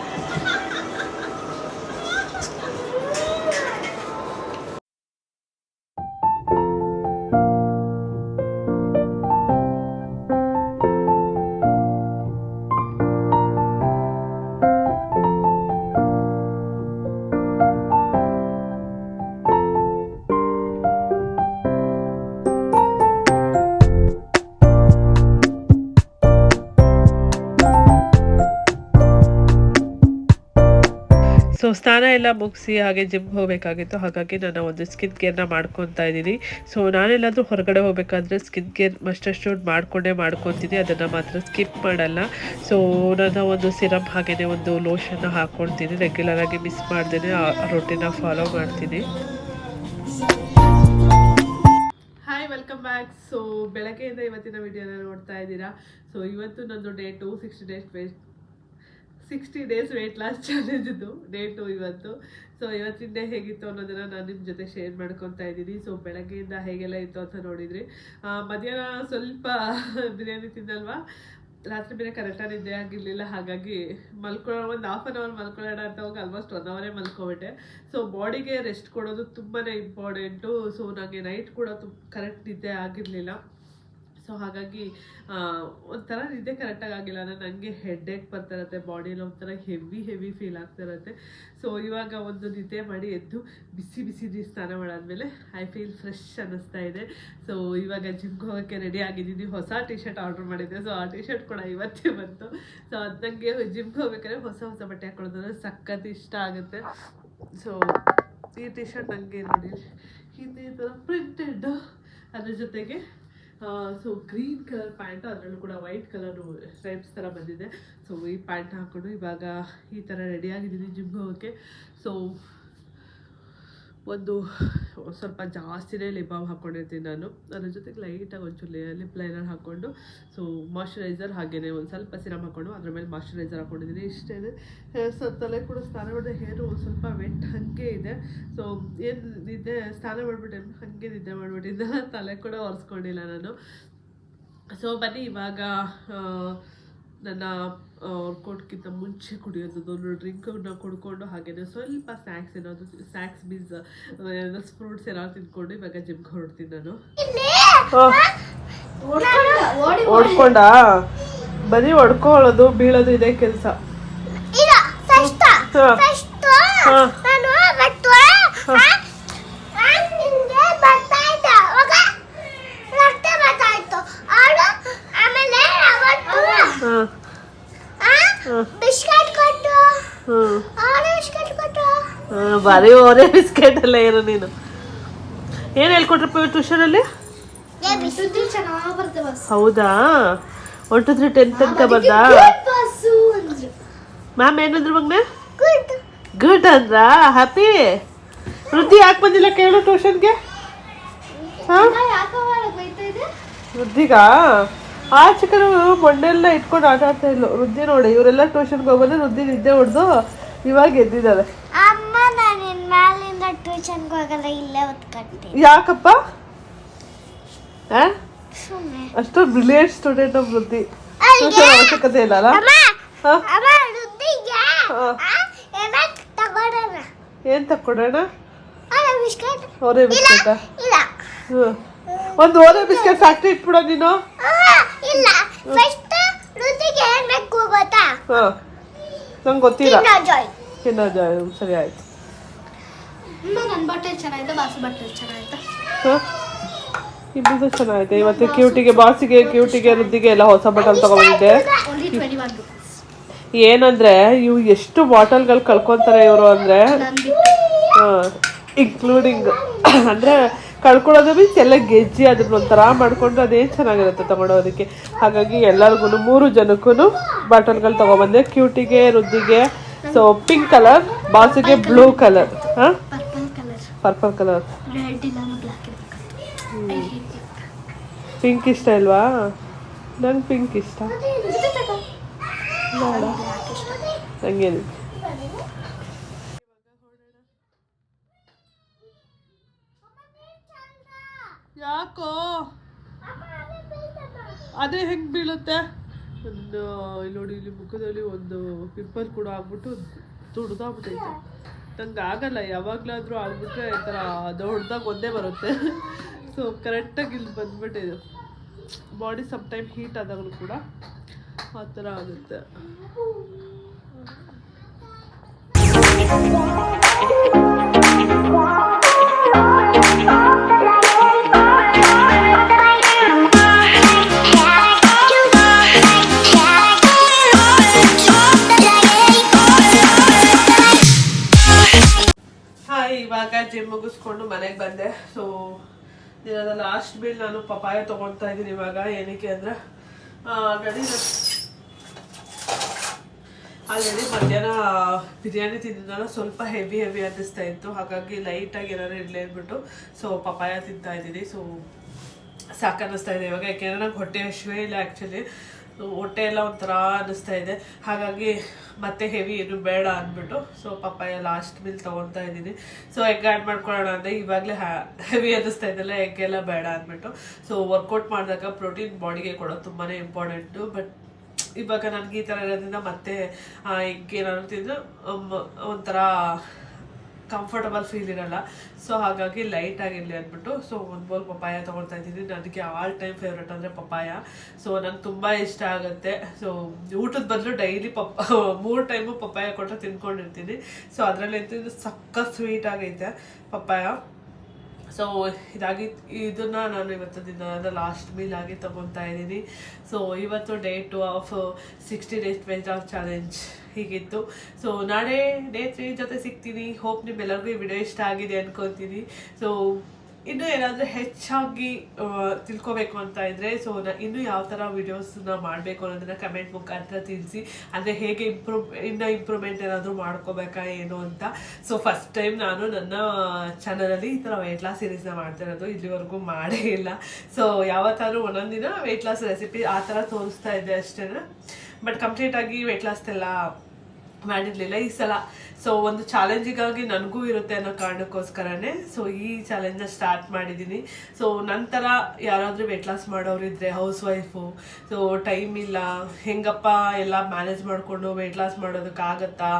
ಸೊ ಸ್ನಾನ ಎಲ್ಲ ಮುಗಿಸಿ ಹಾಗೆ ಜಿಮ್ ಹೋಗಬೇಕಾಗಿತ್ತು. ಹಾಗಾಗಿ ನಾನು ಒಂದು ಸ್ಕಿನ್ ಕೇರ್ನ ಮಾಡ್ಕೊತಾ ಇದ್ದೀನಿ. ಸೊ ನಾನೆಲ್ಲಾದರೂ ಹೊರಗಡೆ ಹೋಗಬೇಕಾದ್ರೆ ಸ್ಕಿನ್ ಕೇರ್ ಮಸ್ಟ್ ಮಾಡಿಕೊಂಡೇ ಮಾಡ್ಕೊತೀನಿ. ಅದನ್ನು ಮಾತ್ರ ಸ್ಕಿಪ್ ಮಾಡಲ್ಲ. ಸೊ ನಾನು ಒಂದು ಸಿರಪ್ ಹಾಗೆಯೇ ಒಂದು ಲೋಷನ್ನ ಹಾಕ್ಕೊಳ್ತೀನಿ. ರೆಗ್ಯುಲರ್ ಆಗಿ ಮಿಸ್ ಮಾಡ್ತೀನಿ ಆ ರೊಟೀನ ಫಾಲೋ ಮಾಡ್ತೀನಿ. ಹಾಯ್ ವೆಲ್ಕಮ್ ಬ್ಯಾಕ್ ಸೊ ಬೆಳಗ್ಗೆಯಿಂದ ಇವತ್ತಿನ ವಿಡಿಯೋನ ನೋಡ್ತಾ ಇದ್ದೀರಾ? ಸೊ ಇವತ್ತು ನಂದು day two sixty days weight sixty days weight loss ಚಾಲೆಂಜ್ದು day two ಇವತ್ತು. ಸೊ ಇವತ್ತಿಂದ ಹೇಗಿತ್ತು ಅನ್ನೋದನ್ನು ನಾನು ನಿಮ್ಮ ಜೊತೆ ಶೇರ್ ಮಾಡ್ಕೊತಾ ಇದ್ದೀನಿ. ಸೊ ಬೆಳಗ್ಗೆಯಿಂದ ಹೇಗೆಲ್ಲ ಇತ್ತು ಅಂತ ನೋಡಿದ್ರಿ. ಮಧ್ಯಾಹ್ನ ಸ್ವಲ್ಪ ಬಿರಿಯಾನಿ ತಿಂದಲ್ವಾ? ರಾತ್ರಿ ಬೇರೆ ಕರೆಕ್ಟಾಗಿ ನಿದ್ದೆ ಆಗಿರಲಿಲ್ಲ. ಹಾಗಾಗಿ ಮಲ್ಕೊಳ್ಳೋ ಒಂದು ಹಾಫ್ ಆನ್ ಅವರ್ ಮಲ್ಕೊಳ್ಳೋಣ ಅಂತ ಹೋಗಿ ಆಲ್ಮೋಸ್ಟ್ ಒನ್ ಅವರೇ ಮಲ್ಕೊಬಿಟ್ಟೆ. ಸೊ ಬಾಡಿಗೆ ರೆಸ್ಟ್ ಕೊಡೋದು ತುಂಬಾ ಇಂಪಾರ್ಟೆಂಟು ಸೊ ನನಗೆ ನೈಟ್ ಕೂಡ ತುಂಬ ಕರೆಕ್ಟ್ ನಿದ್ದೆ ಆಗಿರಲಿಲ್ಲ. ಸೊ ಹಾಗಾಗಿ ಒಂಥರ ನಿದ್ದೆ ಕರೆಕ್ಟಾಗಿ ಆಗಿಲ್ಲ. ಅಂದರೆ ನನಗೆ ಹೆಡ್ಏಕ್ ಬರ್ತಾ ಇರುತ್ತೆ ಬಾಡಿಯಲ್ಲಿ ಒಂಥರ ಹೆವಿ ಹೆವಿ ಫೀಲ್ ಆಗ್ತಾ ಇರುತ್ತೆ. ಸೊ ಇವಾಗ ಒಂದು ನಿದ್ದೆ ಮಾಡಿ ಎದ್ದು ಬಿಸಿ ಬಿಸಿ ನೀರು ಸ್ನಾನ ಮಾಡಾದ್ಮೇಲೆ ಐ ಫೀಲ್ ಫ್ರೆಶ್ ಅನ್ನಿಸ್ತಾ ಇದೆ. ಸೊ ಇವಾಗ ಜಿಮ್ಗೆ ಹೋಗೋಕ್ಕೆ ರೆಡಿ ಆಗಿದ್ದೀನಿ. ಹೊಸ ಟಿ ಶರ್ಟ್ ಆರ್ಡ್ರ್ ಮಾಡಿದ್ದೆ. ಸೊ ಆ ಟಿ ಶರ್ಟ್ ಕೂಡ ಇವತ್ತೇ ಬಂತು. ಸೊ ಅದು ನನಗೆ ಜಿಮ್ಗೆ ಹೋಗ್ಬೇಕಾದ್ರೆ ಹೊಸ ಹೊಸ ಬಟ್ಟೆ ಹಾಕೊಳ್ಳೋದಂದ್ರೆ ಸಖತ್ ಇಷ್ಟ ಆಗುತ್ತೆ. ಸೊ ಈ ಟಿ ಶರ್ಟ್ ನನಗೆ ನೋಡಿ. ಹಿಂದೆ ಪ್ರಿಂಟೆಡ್ ಅದ್ರ ಜೊತೆಗೆ ಸೊ ಗ್ರೀನ್ ಕಲರ್ ಪ್ಯಾಂಟ್ ಅದರಲ್ಲೂ ಕೂಡ ವೈಟ್ ಕಲರ್ ಸ್ಟ್ರೈಪ್ಸ್ ಥರ ಬಂದಿದೆ. ಸೊ ಈ ಪ್ಯಾಂಟ್ ಹಾಕ್ಕೊಂಡು ಇವಾಗ ಈ ಥರ ರೆಡಿ ಆಗಿದ್ದೀನಿ ಜಿಮ್ಗೆ ಹೋಗೋಕ್ಕೆ. ಸೊ ಒಂದು ಸ್ವಲ್ಪ ಜಾಸ್ತಿನೇ ಲಿಪ್ ಬಾಮ್ ಹಾಕ್ಕೊಂಡಿರ್ತೀನಿ ನಾನು. ಅದ್ರ ಜೊತೆಗೆ ಲೈಟಾಗಿ ಒಂಚೂರು ಲಿಪ್ ಲೈನರ್ ಹಾಕ್ಕೊಂಡು ಸೊ ಮಾಯ್ಚರೈಸರ್ ಹಾಗೆಯೇ ಒಂದು ಸ್ವಲ್ಪ ಸಿರಮ್ ಹಾಕ್ಕೊಂಡು ಅದ್ರ ಮೇಲೆ ಮಾಯ್ಚರೈಸರ್ ಹಾಕ್ಕೊಂಡಿದ್ದೀನಿ ಇಷ್ಟೇ ಸೊ ತಲೆ ಕೂಡ ಸ್ನಾನ ಮಾಡಿದ್ರೆ ಹೇರು ಸ್ವಲ್ಪ ವೆಟ್ ಸೊ ಏನು ನಿದ್ದೆ ಸ್ನಾನ ಮಾಡಿಬಿಟ್ಟೆ ಹಾಗೆ ನಿದ್ದೆ ಮಾಡಿಬಿಟ್ಟಿದ್ದೆ ತಲೆ ಕೂಡ ಒರೆಸ್ಕೊಂಡಿಲ್ಲ ನಾನು. ಸೊ ಬನ್ನಿ ಇವಾಗ ನನ್ನ ವರ್ಕೌಟ್ಗಿಂತ ಮುಂಚೆ ಕುಡಿಯೋದು ಒಂದು ಡ್ರಿಂಕನ್ನು ಕುಡ್ಕೊಂಡು ಹಾಗೆಯೇ ಸ್ವಲ್ಪ ಸ್ನ್ಯಾಕ್ಸ್ ಏನಾದ್ರು ಸ್ನ್ಯಾಕ್ಸ್ ಮೀನ್ಸ್ ಏನಾದ್ರು ಫ್ರೂಟ್ಸ್ ಏನಾದ್ರು ತಿನ್ಕೊಂಡು ಇವಾಗ ಜಿಮ್ಗೆ ಹೊರಡ್ತೀನಿ ನಾನು. ಹೊಡ್ಕೊಂಡ ಬರೀ ಹೊಡ್ಕೊಳ್ಳೋದು ಬೀಳೋದು ಇದೇ ಕೆಲಸ ಇಲ್ಲ ಫಸ್ಟ್ ಫಸ್ಟ್ ಹಾ. ನಾನು ಅವತ್ತು ನಿಂಗೆ ಬರ್ತಾ ಇದ್ದ ಅವಾಗ ರಕ್ತ ಬರ್ತಾ ಇತ್ತು ಅವಳು ಆಮೇಲೆ ಅವತ್ತು ಹಾಂ ಬಿಸ್ಕೆಟ್ ಕೊಟ್ಟು. ಅವಳು ಬಿಸ್ಕೆಟ್ ಕೊಟ್ಟು. ಬರೀ ಅವರೇ ಬಿಸ್ಕೆಟ್ ಅಲ್ಲ ಏನು ನೀನು. ಏನು ಹೇಳ್ಕೊಟ್ರಪ್ಪ ಟ್ಯೂಷನಲ್ಲಿ ಹೌದಾ? ಒನ್ ಟು ತ್ರೀ ಟೆನ್ ತನಕ ಅಂದ್ರು. ಮ್ಯಾಮ್ ಏನಂದ್ರು ಮಗ್ನೆ? ಗುಡ್ ಅಂದ್ರಾ? ಹ್ಯಾಪಿ ವೃದ್ಧಿ ಯಾಕೆ ಬಂದಿಲ್ಲ ಕೇಳು ಟ್ಯೂಷನ್ಗೆ ಹಾಂ? ವೃದ್ಧಿಗ? ಆ ಚಿಕ್ಕನು ಮೊನ್ನೆಲ್ಲ ಇಟ್ಕೊಂಡು ಆಟ ಆಡ್ತಾ ಇದ್ಲು. ವೃದ್ಧಿ ನೋಡಿ ಇವರೆಲ್ಲ ಟ್ಯೂಷನ್ಗೆ ಹೋಗೋದು ವೃದ್ಧಿ ನಿದ್ದೆ ಹೊಡೆದು ಇವಾಗ ಎದ್ದಿದ್ದಾರೆ ಅಮ್ಮ ನಾನು ಇನ್ ಮ್ಯಾಲಿಂದ ಟ್ಯೂಷನ್ಗೆ ಹೋಗಲ್ಲ ಇಲ್ಲೇ ಓದ್ಕೊಳ್ತೀನಿ ಯಾಕಪ್ಪ? ಆ? ಸುಮ್ಮನೆ ಅಷ್ಟು ಬ್ರಿಲಿಯಂಟ್ ಸ್ಟೂಡೆಂಟ್ ವೃದ್ಧಿ ಅಲ್ಲಿಗೆ ಟ್ಯೂಷನ್ ಅವಶ್ಯಕತೆ ಇಲ್ಲ ಅಲ್ಲ? ಅಮ್ಮ! ಹಾ? ರುದ್ದಿಗೆ ಏನ್ ತಕ್ಕೊಡೋಣ? ಅಲ್ಲ ಬಿಸ್ಕೆಟ್. ಓರೆ ಇಲ್ಲ ಬಿಸ್ಕೆಟ? ಇಲ್ಲ. ಒಂದು ಓರೆ ಬಿಸ್ಕೆಟ್ ಫ್ಯಾಕ್ಟ್ರಿ ಇಟ್ಬಿಡೋ ನೀನು? ಆ, ಇಲ್ಲ. ಫಸ್ಟ್ ರುದ್ದಿಗೆ ಏನ್ ಬೇಕು ಗೊತ್ತಾ? ಹಾ. ನಂಗೆ ಗೊತ್ತಿಲ್ಲ. ಕಿನ್ನ ಜಾಯ್ ಕಿನ್ನ ಜಾಯ್ ಸರಿ ಆಯ್ತು. ನನ್ನ ಬಟ್ಟೆ ಚೆನ್ನಾಗಿದೆ ಬಾಸು ಬಟ್ಟೆ ಚೆನ್ನಾಗಿದೆ. ಹಾ? ಇಬ್ಬರು ಚೆನ್ನಾಗಿದೆ. ಇವತ್ತು ಕ್ಯೂಟಿಗೆ ಬಾಸಿಗೆ ಕ್ಯೂಟಿಗೆ ರುದ್ದಿಗೆ ಎಲ್ಲ ಹೊಸ ಬಾಟಲ್ ತಗೊಂಡಿದ್ದೆ. ಏನಂದ್ರೆ ಇವು ಎಷ್ಟು ಬಾಟಲ್ಗಳು ಕಳ್ಕೊಂತಾರೆ ಇವರು ಅಂದ್ರೆ ಇನ್ಕ್ಲೂಡಿಂಗ್ ಅಂದ್ರೆ ಕಳ್ಕೊಳ್ಳೋದು ಮೀನ್ಸ್ ಎಲ್ಲ ಗೆಜ್ಜಿ ಅದನ್ನ ಒಂಥರ ಮಾಡ್ಕೊಂಡ್ರೆ ಅದೇ ಚೆನ್ನಾಗಿರುತ್ತೆ ತಗೊಂಡೋದಕ್ಕೆ ಹಾಗಾಗಿ ಎಲ್ಲರಿಗೂ ಮೂರು ಜನಕ್ಕೂ ಬಾಟಲ್ಗಳು ತೊಗೊಬಂದೆ. ಕ್ಯೂಟಿಗೆ ರುದ್ದಿಗೆ ಸೊ ಪಿಂಕ್ ಕಲರ್ ಬಾಸಿಗೆ ಬ್ಲೂ ಕಲರ್ ಹಾಂ? ಪರ್ಪಲ್ ಕಲರ್ ಪಿಂಕ್ ಇಷ್ಟ ಇಲ್ವಾ? ನಂಗೆ ಪಿಂಕ್ ಇಷ್ಟ. ಬೇಡ. ನಂಗೇನು? ಯಾಕೋ ಅದೇ ಹೆಂಗೆ ಬೀಳುತ್ತೆ? ಒಂದು, ಇಲ್ಲಿ ನೋಡಿ, ಇಲ್ಲಿ ಮುಖದಲ್ಲಿ ಒಂದು ಪಿಂಪಲ್ ಕೂಡ ಆಗ್ಬಿಟ್ಟು ತುಡ್ದಾಗ್ಬಿಟ್ಟೈತೆ ನಂಗೆ ಆಗಲ್ಲ, ಯಾವಾಗಲಾದರೂ ಆಗ್ಬಿಟ್ರೆ ಈ ಥರ ದೊಡ್ಡದಾಗ ಒಂದೇ ಬರುತ್ತೆ. ಸೊ ಕರೆಕ್ಟಾಗಿ ಇಲ್ಲಿ ಬಂದ್ಬಿಟ್ಟಿದೆ. ಬಾಡಿ ಸಮ್ ಟೈಮ್ ಹೀಟ್ ಆದಾಗಲೂ ಕೂಡ ಆ ಥರ ಆಗುತ್ತೆ. ಇವಾಗ ಜಿಮ್ ಮುಗಿಸ್ಕೊಂಡು ಮನೆಗೆ ಬಂದೆ. ಸೊ ದಿನದ ಲಾಸ್ಟ್ ಬಿಲ್ ನಾನು ಪಪಾಯ ತೊಗೊಳ್ತಾ ಇದ್ದೀನಿ ಇವಾಗ, ಏನಕ್ಕೆ ಅಂದ್ರೆ ಆಲ್ರೆಡಿ ಆಲ್ರೆಡಿ ಮಧ್ಯಾಹ್ನ ಬಿರಿಯಾನಿ ತಿಂದಿದ್ದಲ್ಲ, ಸ್ವಲ್ಪ ಹೆವಿ ಹೆವಿ ಅನ್ನಿಸ್ತಾ ಇತ್ತು. ಹಾಗಾಗಿ ಲೈಟಾಗಿ ಏನಾದ್ರು ಇರಲಿ ಅಂದ್ಬಿಟ್ಟು ಸೊ ಪಪಾಯ ತಿಂತಾ ಇದ್ದೀನಿ. ಸೊ ಸಾಕನ್ನಿಸ್ತಾ ಇದೆ ಇವಾಗ. ಯಾಕೆಂದರೆ ನಂಗೆ ಹೊಟ್ಟೆ ಹಶುವೇ ಇಲ್ಲ ಆ್ಯಕ್ಚುಲಿ ಹೊಟ್ಟೆ ಎಲ್ಲ ಒಂಥರ ಅನ್ನಿಸ್ತಾ ಇದೆ. ಹಾಗಾಗಿ ಮತ್ತೆ ಹೆವಿ ಏನು ಬೇಡ ಅಂದ್ಬಿಟ್ಟು ಸೊ ಪಪ್ಪಾಯ ಲಾಸ್ಟ್ ಮಿಲ್ ತೊಗೊತಾ ಇದ್ದೀನಿ. ಸೊ ಎಗ್ ಆ್ಯಡ್ ಮಾಡ್ಕೊಳ್ಳೋಣ ಅಂದರೆ ಇವಾಗಲೇ ಹೆವಿ ಅನ್ನಿಸ್ತಾ ಇದೆಲ್ಲ ಎಗ್ ಎಲ್ಲ ಬೇಡ ಅಂದ್ಬಿಟ್ಟು. ಸೊ ವರ್ಕೌಟ್ ಮಾಡಿದಾಗ ಪ್ರೋಟೀನ್ ಬಾಡಿಗೆ ಕೊಡೋದು ತುಂಬಾ ಇಂಪಾರ್ಟೆಂಟು ಬಟ್ ಇವಾಗ ನನಗೆ ಈ ಥರ ಇರೋದ್ರಿಂದ ಮತ್ತೆ ಎಗ್ ಏನಾದ್ರು ತಿಂದು ಒಂಥರ ಕಂಫರ್ಟಬಲ್ ಫೀಲ್ ಇರಲ್ಲ. ಸೊ ಹಾಗಾಗಿ ಲೈಟ್ ಆಗಿರಲಿ ಅಂದ್ಬಿಟ್ಟು ಸೊ ಒಂದು ಬೋಲ್ ಪಪ್ಪಾಯ ತೊಗೊಳ್ತಾ ಇದ್ದೀನಿ. ನನಗೆ ಆಲ್ ಟೈಮ್ ಫೇವ್ರೇಟ್ ಅಂದರೆ ಪಪ್ಪಾಯ. ಸೊ ನಂಗೆ ತುಂಬ ಇಷ್ಟ ಆಗುತ್ತೆ. ಸೊ ಊಟದ ಬದಲು ಡೈಲಿ ಪಪ್ಪ, ಮೂರು ಟೈಮು ಪಪ್ಪಾಯ ಕೊಟ್ಟರೆ ತಿನ್ಕೊಂಡಿರ್ತೀನಿ. ಸೊ ಅದರಲ್ಲಿ ಇದು ಸಕ್ಕ ಸ್ವೀಟ್ ಆಗೈತೆ ಪಪ್ಪಾಯ. ಸೊ ಇದಾಗಿ, ಇದನ್ನ ನಾನು ಇವತ್ತು ದಿನದ ಲಾಸ್ಟ್ ಮೀಲ್ ಆಗಿ ತಗೊತಾ ಇದ್ದೀನಿ. ಸೊ ಇವತ್ತು day two of sixty days veg of challenge ಹೀಗಿತ್ತು. ಸೊ ನಾಳೆ ಡೇ ತ್ರೀ ಜೊತೆ ಸಿಗ್ತೀನಿ. ಹೋಪ್ ನಿಮ್ಮೆಲ್ಲರಿಗೂ ಈ ವಿಡಿಯೋ ಇಷ್ಟ ಆಗಿದೆ ಅನ್ಕೊತೀನಿ. ಸೊ ಇನ್ನೂ ಏನಾದರೂ ಹೆಚ್ಚಾಗಿ ತಿಳ್ಕೊಬೇಕು ಅಂತ ಇದ್ದರೆ ಸೊ ನಾ, ಇನ್ನೂ ಯಾವ ಥರ ವೀಡಿಯೋಸನ್ನ ಮಾಡಬೇಕು ಅನ್ನೋದನ್ನ ಕಮೆಂಟ್ ಮುಖಾಂತರ ತಿಳಿಸಿ. ಅಂದರೆ ಹೇಗೆ ಇಂಪ್ರೂವ್ ಇನ್ನು ಇಂಪ್ರೂವ್ಮೆಂಟ್ ಏನಾದರೂ ಮಾಡ್ಕೋಬೇಕಾ, ಏನು ಅಂತ. ಸೊ ಫಸ್ಟ್ ಟೈಮ್ ನಾನು ನನ್ನ ಚಾನಲಲ್ಲಿ ಈ ಥರ ವೆಯ್ಟ್ ಲಾಸ್ ಸೀರೀಸ್ನ ಮಾಡ್ತಿರೋದು ಇಲ್ಲಿವರೆಗೂ ಮಾಡೇ ಇಲ್ಲ. ಸೊ ಯಾವತ್ತಾದ್ರೂ ಒಂದೊಂದು ದಿನ ವೆಯ್ಟ್ ಲಾಸ್ ರೆಸಿಪಿ ಆ ಥರ ತೋರಿಸ್ತಾ ಇದ್ದೆ ಅಷ್ಟೇ ಬಟ್ ಕಂಪ್ಲೀಟಾಗಿ ವೆಯ್ಟ್ ಲಾಸ್ದೆಲ್ಲ ಮಾಡಿರಲಿಲ್ಲ ಈ ಸಲ ಸೊ ಒಂದು ಚಾಲೆಂಜಿಗಾಗಿ ನನಗೂ ಇರುತ್ತೆ ಅನ್ನೋ ಕಾರಣಕ್ಕೋಸ್ಕರನೇ ಸೊ ಈ ಚಾಲೆಂಜ್ನ ಸ್ಟಾರ್ಟ್ ಮಾಡಿದ್ದೀನಿ ಸೊ ನಂತರ ಯಾರಾದರೂ ವೆಯ್ಟ್ ಲಾಸ್ ಮಾಡೋರಿದ್ರೆ ಹೌಸ್ ವೈಫು ಸೊ ಟೈಮ್ ಇಲ್ಲ, ಹೆಂಗಪ್ಪ ಎಲ್ಲ ಮ್ಯಾನೇಜ್ ಮಾಡಿಕೊಂಡು ವೆಯ್ಟ್ ಲಾಸ್ ಮಾಡೋದಕ್ಕಾಗತ್ತಾ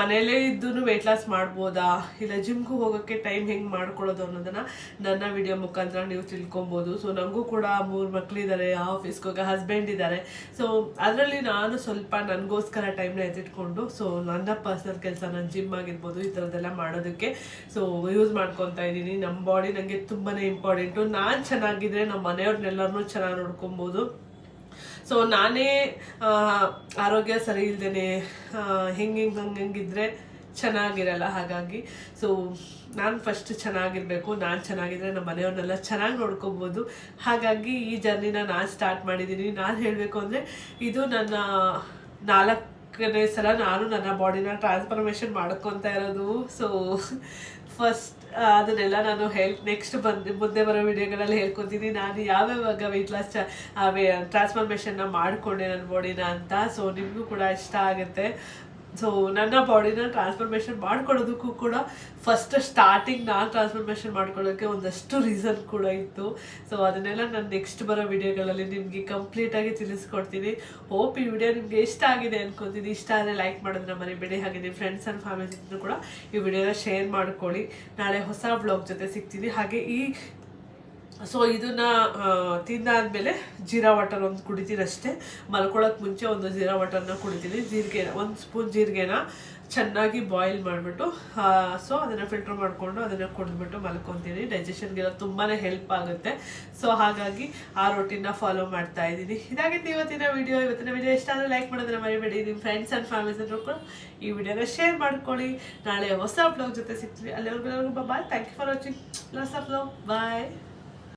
ಮನೇಲೇ ಇದ್ದು ವೆಯ್ಟ್ ಲಾಸ್ ಮಾಡ್ಬೋದಾ? ಇಲ್ಲ ಜಿಮ್ಗೂ ಹೋಗೋಕ್ಕೆ ಟೈಮ್ ಹೆಂಗೆ ಮಾಡ್ಕೊಳ್ಳೋದು ಅನ್ನೋದನ್ನು ನನ್ನ ವಿಡಿಯೋ ಮುಖಾಂತರ ನೀವು ತಿಳ್ಕೊಬೋದು. ಸೊ ನನಗೂ ಕೂಡ ಮೂರು ಮಕ್ಕಳಿದ್ದಾರೆ ಆಫೀಸ್ಗೆ ಹೋಗೋ ಹಸ್ಬೆಂಡ್ ಇದ್ದಾರೆ ಸೊ ಅದರಲ್ಲಿ ನಾನು ಸ್ವಲ್ಪ ನನಗೋಸ್ಕರ ಟೈಮ್ನ ಎತ್ತಿಟ್ಕೊಂಡು ಸೊ ನನ್ನ ಪರ್ಸನಲ್ ಕೆಲಸ ಜಿಮ್ ಆಗಿರ್ಬೋದು, ಈ ಥರದ್ದೆಲ್ಲ ಮಾಡೋದಕ್ಕೆ. ಸೊ ಯೂಸ್ ಮಾಡ್ಕೊತಾ ಇದ್ದೀನಿ. ನಮ್ಮ ಬಾಡಿ ನನಗೆ ತುಂಬಾ ಇಂಪಾರ್ಟೆಂಟು ನಾನು ಚೆನ್ನಾಗಿದ್ರೆ ನಮ್ಮ ಮನೆಯವ್ರನ್ನೆಲ್ಲರನ್ನೂ ಚೆನ್ನಾಗಿ ನೋಡ್ಕೊಬೋದು. ಸೊ ನಾನೇ ಆರೋಗ್ಯ ಸರಿ ಇಲ್ದೇ ಹಿಂಗೆ ಹಿಂಗೆ, ಹಂಗೆ ಹಂಗಿದ್ರೆ ಚೆನ್ನಾಗಿರಲ್ಲ ಹಾಗಾಗಿ. ಸೊ ನಾನು ಫಸ್ಟ್ ಚೆನ್ನಾಗಿರಬೇಕು. ನಾನು ಚೆನ್ನಾಗಿದ್ರೆ ನಮ್ಮ ಮನೆಯವ್ರನ್ನೆಲ್ಲ ಚೆನ್ನಾಗಿ ನೋಡ್ಕೊಬೋದು. ಹಾಗಾಗಿ ಈ ಜರ್ನಿನ ನಾನು ಸ್ಟಾರ್ಟ್ ಮಾಡಿದ್ದೀನಿ. ನಾನು ಹೇಳಬೇಕು ಅಂದರೆ, ಇದು ನನ್ನ ನಾಲ್ಕನೇ ಸಲ ನಾನು ನನ್ನ ಬಾಡಿನ ಟ್ರಾನ್ಸ್ಫಾರ್ಮೇಷನ್ ಮಾಡ್ಕೊತಾ ಇರೋದು. ಸೊ ಫಸ್ಟ್ ಅದನ್ನೆಲ್ಲ ನಾನು ಹೇಳ್ ನೆಕ್ಸ್ಟ್ ಬಂದು, ಮುಂದೆ ಬರೋ ವಿಡಿಯೋಗಳಲ್ಲಿ ಹೇಳ್ಕೊತೀನಿ. ನಾನು ಯಾವ್ಯಾವಾಗ ವೆಯ್ಟ್ ಲಾಸ್ ಟ್ರಾನ್ಸ್ಫಾರ್ಮೇಷನ್ನ ಮಾಡಿಕೊಂಡೆ ನನ್ನ ಬಾಡಿನ ಅಂತ. ಸೊ ನಿಮಗೂ ಕೂಡ ಇಷ್ಟ ಆಗುತ್ತೆ. ಸೊ ನನ್ನ ಬಾಡಿನ ಟ್ರಾನ್ಸ್ಫಾರ್ಮೇಷನ್ ಮಾಡ್ಕೊಳ್ಳೋದಕ್ಕೂ ಕೂಡ ಫಸ್ಟ್ ಸ್ಟಾರ್ಟಿಂಗ್ ನಾನು ಟ್ರಾನ್ಸ್ಫಾರ್ಮೇಷನ್ ಮಾಡ್ಕೊಳ್ಳೋಕ್ಕೆ ಒಂದಷ್ಟು ರೀಸನ್ ಕೂಡ ಇತ್ತು. ಸೊ ಅದನ್ನೆಲ್ಲ ನಾನು ನೆಕ್ಸ್ಟ್ ಬರೋ ವಿಡಿಯೋಗಳಲ್ಲಿ ನಿಮಗೆ ಕಂಪ್ಲೀಟಾಗಿ ತಿಳಿಸ್ಕೊಡ್ತೀನಿ. ಹೋಪ್ ಈ ವಿಡಿಯೋ ನಿಮಗೆ ಇಷ್ಟ ಆಗಿದೆ ಅನ್ಕೊತೀನಿ. ಇಷ್ಟ ಆದರೆ ಲೈಕ್ ಮಾಡೋದನ್ನ ಮರಿಬೇಡಿ. ಹಾಗೆ ನಿಮ್ಮ ಫ್ರೆಂಡ್ಸ್ ಆ್ಯಂಡ್ ಫ್ಯಾಮಿಲಿ ಕೂಡ ಈ ವಿಡಿಯೋನ ಶೇರ್ ಮಾಡ್ಕೊಳ್ಳಿ. ನಾಳೆ ಹೊಸ ಬ್ಲಾಗ್ ಜೊತೆ ಸಿಗ್ತೀನಿ. ಹಾಗೆ ಈ ಸೊ ಇದನ್ನ ತಿಂದಾದ್ಮೇಲೆ ಜೀರಾ ವಾಟರ್ ಒಂದು ಕುಡಿತೀನಿ ಅಷ್ಟೇ. ಮಲ್ಕೊಳ್ಳೋಕೆ ಮುಂಚೆ ಒಂದು ಜೀರಾ ವಾಟರ್ನ ಕುಡಿತೀನಿ. ಜೀರಿಗೆ ಒಂದು ಸ್ಪೂನ್ ಜೀರಿಗೆನ ಚೆನ್ನಾಗಿ ಬಾಯ್ಲ್ ಮಾಡಿಬಿಟ್ಟು ಸೊ ಅದನ್ನು ಫಿಲ್ಟರ್ ಮಾಡಿಕೊಂಡು ಅದನ್ನು ಕುಡಿದ್ಬಿಟ್ಟು ಮಲ್ಕೊತೀನಿ. ಡೈಜೆಷನ್ಗೆಲ್ಲ ತುಂಬಾ ಹೆಲ್ಪ್ ಆಗುತ್ತೆ. ಸೊ ಹಾಗಾಗಿ ಆ ರೊಟೀನ ಫಾಲೋ ಮಾಡ್ತಾ ಇದ್ದೀನಿ. ಇದಾಗಿತ್ತು ಇವತ್ತಿನ ವಿಡಿಯೋ ಇವತ್ತಿನ ವಿಡಿಯೋ ಇಷ್ಟ ಆದರೆ ಲೈಕ್ ಮಾಡೋದನ್ನ ಮರಿಬೇಡಿ. ನಿಮ್ಮ ಫ್ರೆಂಡ್ಸ್ ಆ್ಯಂಡ್ ಫ್ಯಾಮಿಲೀಸ್ ಹತ್ರ ಕೂಡ ಈ ವಿಡಿಯೋನ ಶೇರ್ ಮಾಡ್ಕೊಳ್ಳಿ. ನಾಳೆ ಹೊಸ ಬ್ಲಾಗ್ ಜೊತೆ ಸಿಗ್ತೀವಿ. ಅಲ್ಲಿವರೆಗೂ bye thank you for watching lots of love bye